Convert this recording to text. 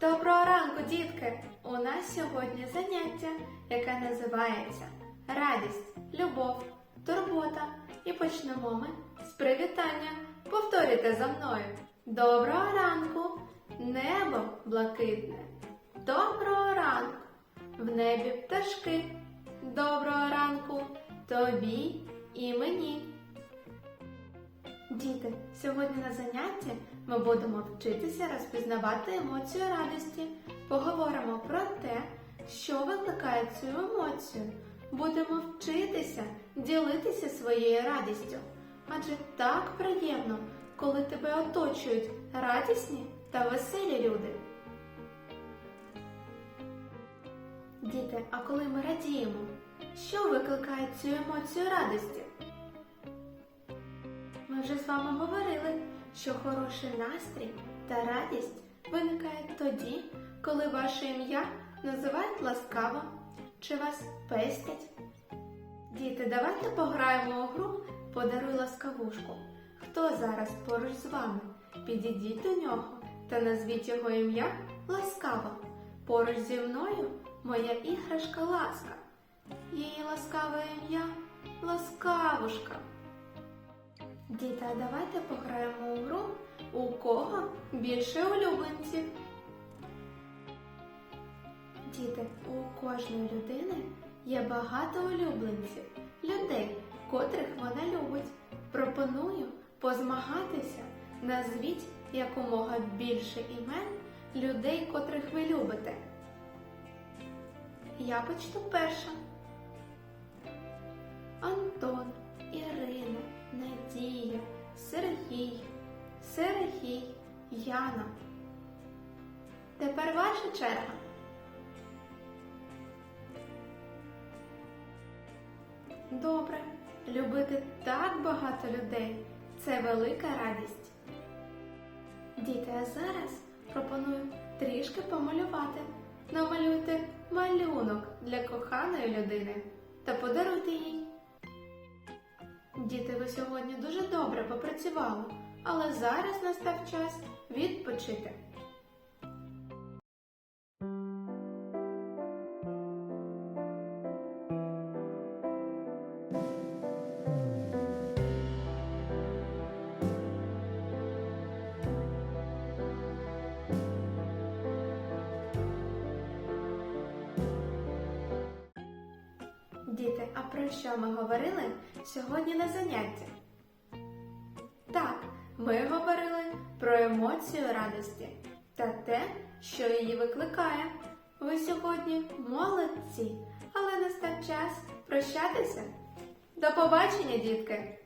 Доброго ранку, дітки! У нас сьогодні заняття, яке називається Радість, любов, турбота. І почнемо ми з привітання. Повторюйте за мною. Доброго ранку! Небо блакитне. Доброго ранку! В небі пташки. Доброго ранку тобі і мені. Діти, сьогодні на занятті ми будемо вчитися розпізнавати емоцію радості. Поговоримо про те, що викликає цю емоцію. Будемо вчитися ділитися своєю радістю. Адже так приємно, коли тебе оточують радісні та веселі люди. Діти, а коли ми радіємо, що викликає цю емоцію радості? Ми вже з вами говорили, що хороший настрій та радість виникають тоді, коли ваше ім'я називають ласкаво чи вас пестять. Діти, давайте пограємо у гру Подаруй ласкавушку. Хто зараз поруч з вами? Підійдіть до нього та назвіть його ім'я ласкаво. Поруч зі мною моя іграшка ласка. Її ласкаве ім'я ласкавушка. Діти, а давайте пограємо у гру у кого більше улюбленців. Діти, у кожної людини є багато улюбленців, людей, котрих вона любить. Пропоную позмагатися. Назвіть якомога більше імен людей, котрих ви любите. Я почну перша. Антон, Ірина, Надія, Сергій, Сергій, Яна. Тепер ваша черга. Добре, любити так багато людей це велика радість. Діти, а зараз пропоную трішки помалювати. Намалюйте малюнок для коханої людини та подаруйте їй. Сьогодні дуже добре попрацювали, але зараз настав час відпочити. Діти, а про що ми говорили сьогодні на занятті? Так, ми говорили про емоцію радості та те, що її викликає. Ви сьогодні молодці, але настав час прощатися. До побачення, дітки!